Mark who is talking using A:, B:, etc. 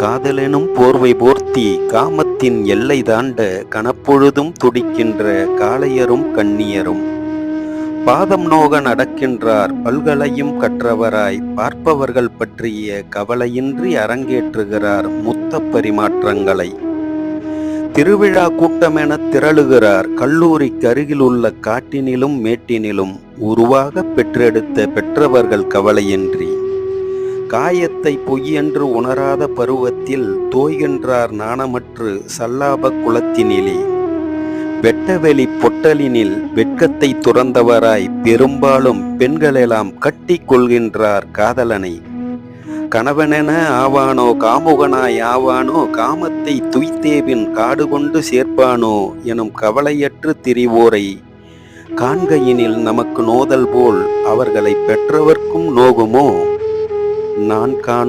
A: காதலெனும் போர்வை போர்த்தி காமத்தின் எல்லை தாண்ட கனப்பொழுதும் துடிக்கின்ற காளையரும் கண்ணியரும். பாதம் நோக நடக்கின்றார் பல்கலையும் கற்றவராய் பார்ப்பவர்கள் பற்றிய கவலையின்றி அரங்கேற்றுகிறார் முத்த பரிமாற்றங்களை. திருவிழா கூட்டமென திரளுகிறார் கல்லூரிக்கு அருகிலுள்ள காட்டினிலும் மேட்டினிலும் உருவாக பெற்றெடுத்த பெற்றவர்கள் கவலையின்றி. காயத்தை பொய்யென்று உணராத பருவத்தில் தோய்கின்றார் நாணமற்று சல்லாப குலத்தினிலே வெட்டவெளி பொட்டலினில் வெட்கத்தை துறந்தவராய் பெரும்பாலும் பெண்களெல்லாம் கட்டி கொள்கின்றார் காதலனை. கணவனென ஆவானோ காமுகனாய் ஆவானோ காமத்தை துய்த்தேவின் காடு கொண்டு சேர்ப்பானோ எனும் கவலையற்று திரிவோரை காண்கையினில் நமக்கு நோதல் போல் அவர்களை பெற்றவர்க்கும் நோகுமோ? நான் காணும்